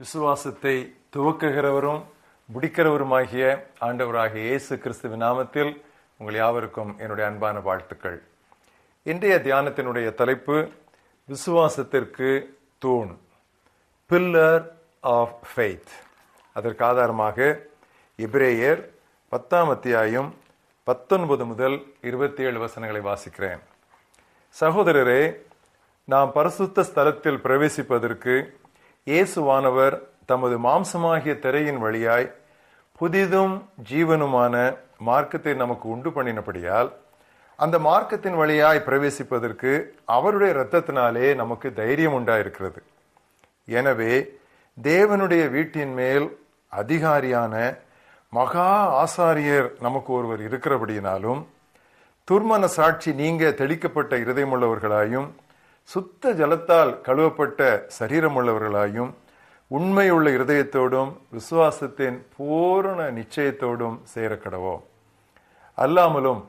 விசுவாசத்தை துவக்குகிறவரும் முடிக்கிறவருமாகிய ஆண்டவராகிய இயேசு கிறிஸ்துவின் நாமத்தில் உங்கள் யாவருக்கும் என்னுடைய அன்பான வாழ்த்துக்கள். இன்றைய தியானத்தினுடைய தலைப்பு விசுவாசத்திற்கு தூண் பில்லர் ஆஃப் ஃபெய்த். அதற்கு ஆதாரமாக இப்ரேயர் பத்தாம் அத்தியாயம் பத்தொன்பது முதல் இருபத்தி ஏழு வசனங்களை வாசிக்கிறேன். சகோதரரே நாம் பரிசுத்த ஸ்தலத்தில் பிரவேசிப்பதற்கு இயேசுவானவர் தமது மாம்சமாகிய திரையின் வழியாய் புதிதும் ஜீவனுமான மார்க்கத்தை நமக்கு உண்டு பண்ணினபடியால் அந்த மார்க்கத்தின் வழியாய் பிரவேசிப்பதற்கு அவருடைய இரத்தத்தினாலே நமக்கு தைரியம் உண்டாயிருக்கிறது. எனவே தேவனுடைய வீட்டின் மேல் அதிகாரியான மகா ஆசாரியர் நமக்கு ஒருவர் இருக்கிறபடியினாலும் துர்மன சாட்சி நீங்க தெளிக்கப்பட்ட இருதயமுள்ளவர்களாயும் சுத்த ஜலத்தால் கழுவப்பட்ட சரீரமுள்ளவர்களாயும் உண்மையுள்ள இருதயத்தோடும் விசுவாசத்தின் பூரண நிச்சயத்தோடும் சேரக்கடவோம். அல்லாமலும்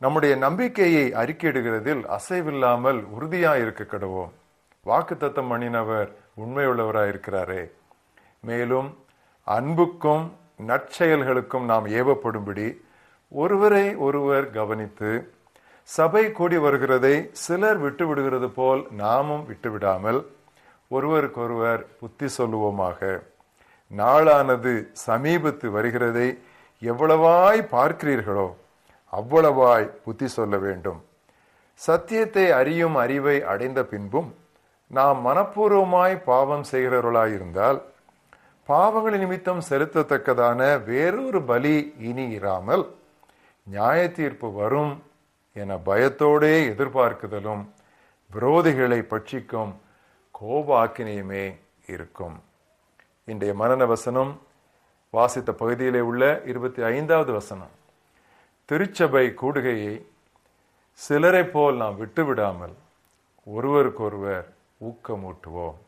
நம்முடைய நம்பிக்கையை அறிக்கையிடுகிறதில் அசைவில்லாமல் உறுதியாய் இருக்க கடவோம். வாக்கு தத்தம் பண்ணினவர் உண்மையுள்ளவராயிருக்கிறாரே. மேலும் அன்புக்கும் நற்செயல்களுக்கும் நாம் ஏவப்படும்படி ஒருவரை ஒருவர் கவனித்து சபை கூடி வருகிறதை சிலர் விட்டுவிடுகிறது போல் நாமும் விட்டுவிடாமல் ஒருவருக்கொருவர் புத்தி சொல்லுவோமாக. நாளானது சமீபத்து வருகிறதை எவ்வளவாய் பார்க்கிறீர்களோ அவ்வளவாய் புத்தி சொல்ல வேண்டும். சத்தியத்தை அறியும் அறிவை அடைந்த பின்பும் நாம் மனப்பூர்வமாய் பாவம் செய்கிறவர்களாயிருந்தால் பாவங்கள் நிமித்தம் செலுத்தத்தக்கதான வேறொரு பலி இனி இராமல் நியாய தீர்ப்பு வரும் என பயத்தோடே எதிர்பார்க்குதலும் விரோதிகளை பட்சிக்கும் கோபாக்கினியுமே இருக்கும். இன்றைய மரண வசனம் வாசித்த பகுதியிலே உள்ள இருபத்தி ஐந்தாவது வசனம். திருச்சபை கூடுகையை சிலரை போல் நாம் விட்டுவிடாமல் ஒருவருக்கொருவர் ஊக்கமூட்டுவோம்.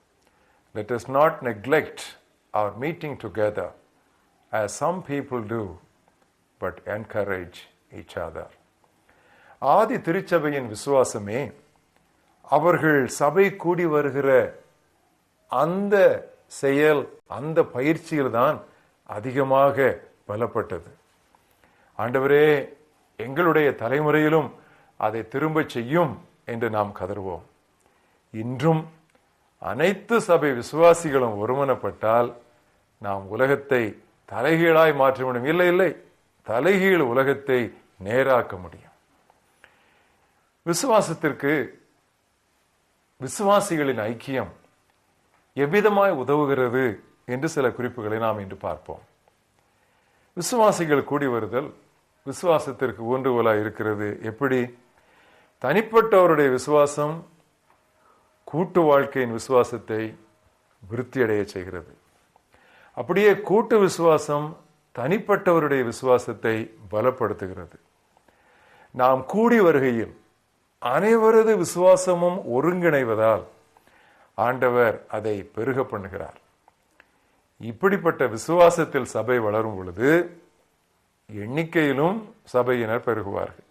Let us not neglect our meeting together as some people do but encourage each other. ஆதி திருச்சபையின் விசுவாசமே. அவர்கள் சபை கூடி வருகிற அந்த செயல் அந்த பயிற்சியில் தான் அதிகமாக பலப்பட்டது. ஆண்டவரே எங்களுடைய தலைமுறையிலும் அதை திரும்ப செய்யும் என்று நாம் கதறுவோம். இன்றும் அனைத்து சபை விசுவாசிகளும் ஒருமனப்பட்டால் நாம் உலகத்தை தலைகீழாய் மாற்ற முடியும். இல்லை இல்லை தலைகீழ் உலகத்தை நேராக்க முடியும். விசுவாசத்திற்கு விசுவாசிகளின் ஐக்கியம் எவ்விதமாய் உதவுகிறது என்று சில குறிப்புகளை நாம் இன்று பார்ப்போம். விசுவாசிகள் கூடி வருதல் விசுவாசத்திற்கு ஊன்றுகோலாக இருக்கிறது. எப்படி? தனிப்பட்டவருடைய விசுவாசம் கூட்டு வாழ்க்கையின் விசுவாசத்தை விருத்தியடைய செய்கிறது. அப்படியே கூட்டு விசுவாசம் தனிப்பட்டவருடைய விசுவாசத்தை பலப்படுத்துகிறது. நாம் கூடி வருகையில் அனைவரது விசுவாசமும் ஒருங்கிணைவதால் ஆண்டவர் அதை பெருக பண்ணுகிறார். இப்படிப்பட்ட விசுவாசத்தில் சபை வளரும் பொழுது எண்ணிக்கையிலும் சபையினர் பெருகுவார்கள்.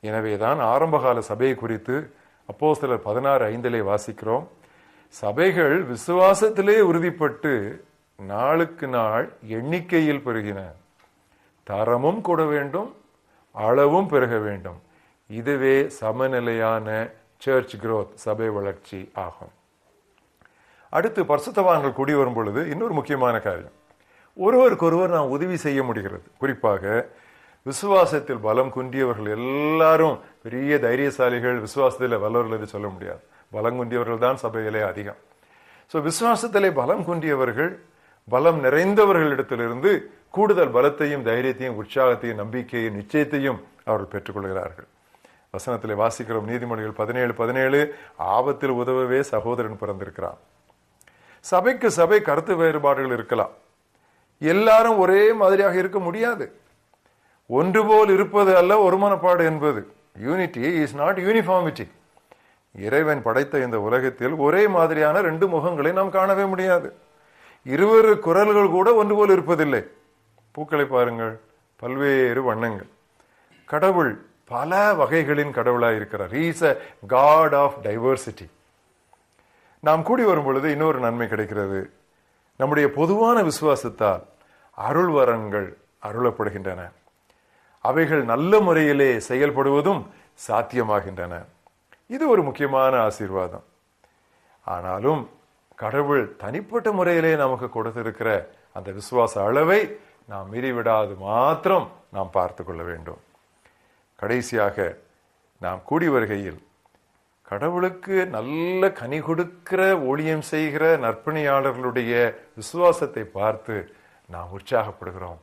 எனவேதான் ஆரம்பகால சபையை குறித்து அப்போ சிலர் பதினாறு ஐந்திலே வாசிக்கிறோம். சபைகள் விசுவாசத்திலே உறுதிப்பட்டு நாளுக்கு நாள் எண்ணிக்கையில் பெருகின. தரமும் கூட வேண்டும் அளவும் பெருக வேண்டும். இதுவே சமநிலையான சர்ச் குரோத் சபை வளர்ச்சி ஆகும். அடுத்து பரிசுத்தவான்கள் கூடி வரும் பொழுது இன்னொரு முக்கியமான காரியம். ஒருவருக்கொருவர் நாம் உதவி செய்ய முடிகிறது. குறிப்பாக விசுவாசத்தில் பலம் குன்றியவர்கள் எல்லாரும் பெரிய தைரியசாலிகள் விசுவாசத்தில் வல்லவர்கள் என்று சொல்ல முடியாது. பலம் குன்றியவர்கள் தான் சபையிலே அதிகம். ஸோ விசுவாசத்திலே பலம் குன்றியவர்கள் பலம் நிறைந்தவர்களிடத்திலிருந்து கூடுதல் பலத்தையும் தைரியத்தையும் உற்சாகத்தையும் நம்பிக்கையும் நிச்சயத்தையும் அவர்கள் பெற்றுக்கொள்கிறார்கள். வசனத்தில் வாசிக்கிறோம். நீதிமொழிகள் பதினேழு பதினேழு. ஆபத்தில் உதவவே சகோதரன் பிறந்திருக்கிறான். சபைக்கு சபை கருத்து வேறுபாடுகள் இருக்கலாம். எல்லாரும் ஒரே மாதிரியாக இருக்க முடியாது. ஒன்று போல் இருப்பது அல்ல ஒருமனப்பாடு என்பது. யூனிட்டி இஸ் நாட் யூனிஃபார்மிட்டி இறைவன் படைத்த இந்த உலகத்தில் ஒரே மாதிரியான ரெண்டு முகங்களை நாம் காணவே முடியாது. இருவரு குரல்கள் கூட ஒன்று போல் இருப்பதில்லை. பூக்களை பாருங்கள். பல்வேறு வண்ணங்கள். கடவுள் பல வகைகளின் கடவுளாக இருக்கிறார். Is a god of diversity நாம் கூடி வரும் பொழுது இன்னொரு நன்மை கிடைக்கிறது. நம்முடைய பொதுவான விசுவாசத்தால் அருள் வரங்கள் அருளப்படுகின்றன. அவைகள் நல்ல முறையிலே செயல்படுவதும் சாத்தியமாகின்றன. இது ஒரு முக்கியமான ஆசீர்வாதம். ஆனாலும் கடவுள் தனிப்பட்ட முறையிலே நமக்கு கொடுத்திருக்கிற அந்த விசுவாச அளவை நாம் மீறிவிடாது மாத்திரம் நாம் பார்த்து கொள்ள வேண்டும். கடைசியாக நாம் கூடி வருகையில் கடவுளுக்கு நல்ல கனி கொடுக்கிற ஊழியம் செய்கிற நற்பணியாளர்களுடைய விசுவாசத்தை பார்த்து நாம் உற்சாகப்படுகிறோம்.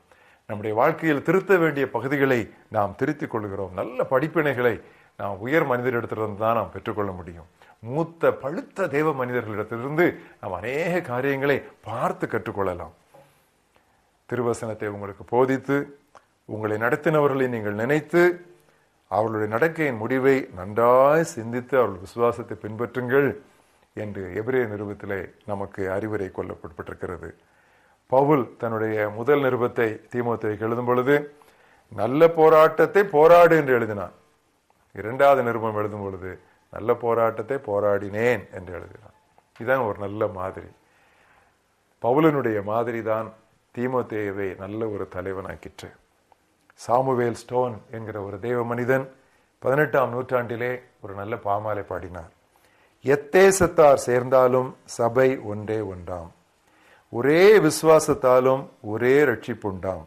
நம்முடைய வாழ்க்கையில் திருத்த வேண்டிய பகுதிகளை நாம் திருத்திக் கொள்கிறோம். நல்ல படிப்பினைகளை நாம் உயர் மனிதரிடத்திலிருந்து தான் நாம் பெற்றுக்கொள்ள முடியும். மூத்த பழுத்த தேவ மனிதர்களிடத்திலிருந்து நாம் அநேக காரியங்களை பார்த்து கற்றுக்கொள்ளலாம். திருவசனத்தை உங்களுக்கு போதித்து உங்களை நடத்தினவர்களை நீங்கள் நினைத்து அவர்களுடைய நடக்கையின் முடிவை நன்றாய் சிந்தித்து அவர்கள் விசுவாசத்தை பின்பற்றுங்கள் என்று எபிரே நிருபத்திலே நமக்கு அறிவுரை கொல்லப்பட்டிருக்கிறது பவுல் தன்னுடைய முதல் நிருபத்தை திமுகவுக்கு எழுதும் பொழுது நல்ல போராட்டத்தை போராடு என்று எழுதினான். இரண்டாவது நிருபம் எழுதும் பொழுது நல்ல போராட்டத்தை போராடினேன் என்று எழுதினான். இதுதான் ஒரு நல்ல மாதிரி. பவுலனுடைய மாதிரி தான் தீமோத்தேயவை நல்ல ஒரு தலைவனாக்கிற்று. சாமுவேல் ஸ்டோன் என்கிற ஒரு தெய்வ மனிதன் பதினெட்டாம் நூற்றாண்டிலே ஒரு நல்ல பாமாலை பாடினார். எத்தேசத்தார் சேர்ந்தாலும் சபை ஒன்றே ஒன்றாம். ஒரே விசுவாசத்தாலும் ஒரே ரட்சிப்புண்டாம்.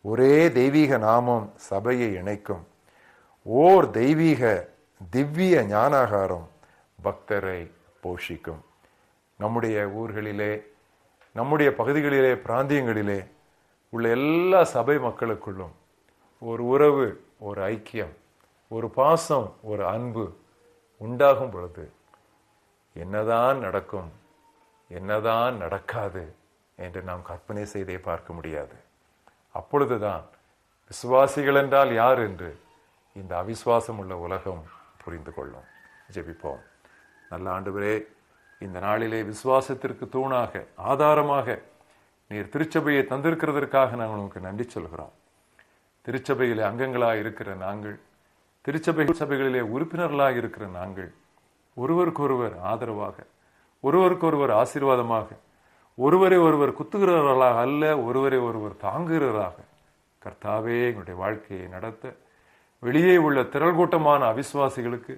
ஒரே தெய்வீக நாமம் சபையை இணைக்கும். ஓர் தெய்வீக திவ்ய ஞானாகாரம் பக்தரை போஷிக்கும். நம்முடைய ஊர்களிலே நம்முடைய பகுதிகளிலே பிராந்தியங்களிலே உள்ள எல்லா சபை மக்களுக்குள்ளும் ஒரு உறவு ஒரு ஐக்கியம் ஒரு பாசம் ஒரு அன்பு உண்டாகும் பொழுது என்னதான் நடக்கும் என்னதான் நடக்காது என்று நாம் கற்பனை செய்தே பார்க்க முடியாது. அப்பொழுதுதான் விசுவாசிகள் என்றால் யார் என்று இந்த அவிசுவாசம் உள்ள உலகம் புரிந்து கொள்ளும். ஜெபிப்போம். நல்ல ஆண்டுவரே இந்த நாளிலே விசுவாசத்திற்கு தூணாக ஆதாரமாக நீர் திருச்சபையை தந்திருக்கிறதற்காக நாங்கள் உங்களுக்கு நன்றி சொல்கிறோம். திருச்சபையிலே அங்கங்களாக இருக்கிற நாங்கள் திருச்சபை சபைகளிலே உறுப்பினர்களாக இருக்கிற நாங்கள் ஒருவருக்கொருவர் ஆதரவாக ஒருவருக்கொருவர் ஆசீர்வாதமாக ஒருவரை ஒருவர் குத்துகிறவர்களாக அல்ல ஒருவரை ஒருவர் தாங்குகிறவராக கர்த்தாவே எங்களுடைய வாழ்க்கையை நடத்த வெளியே உள்ள திரள் கூட்டமான அவிசுவாசிகளுக்கு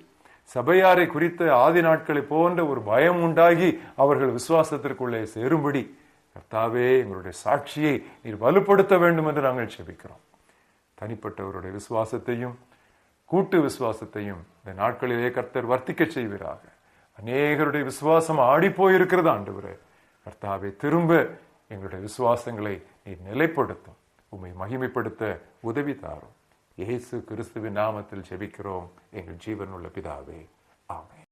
சபையாரை குறித்த ஆதி நாட்களை போன்ற ஒரு பயம் உண்டாகி அவர்கள் விசுவாசத்திற்குள்ளே சேரும்படி கர்த்தாவே எங்களுடைய சாட்சியை நீர் வலுப்படுத்த வேண்டும் என்று நாங்கள் செபிக்கிறோம். தனிப்பட்டவருடைய விசுவாசத்தையும் கூட்டு விசுவாசத்தையும் இந்த நாட்களிலே கர்த்தர் வர்த்திக்க செய்வீராக. அநேகருடைய விசுவாசம் ஆடிப்போயிருக்கிறது ஆண்டவரே. கர்த்தாவை திரும்ப எங்களுடைய விசுவாசங்களை நீ நிலைப்படுத்தும். உம்மை மகிமைப்படுத்த உதவி தாரும். இயேசு கிறிஸ்துவின் நாமத்தில் ஜெபிக்கிறோம். எங்கள் ஜீவனுள்ள பிதாவே. ஆமே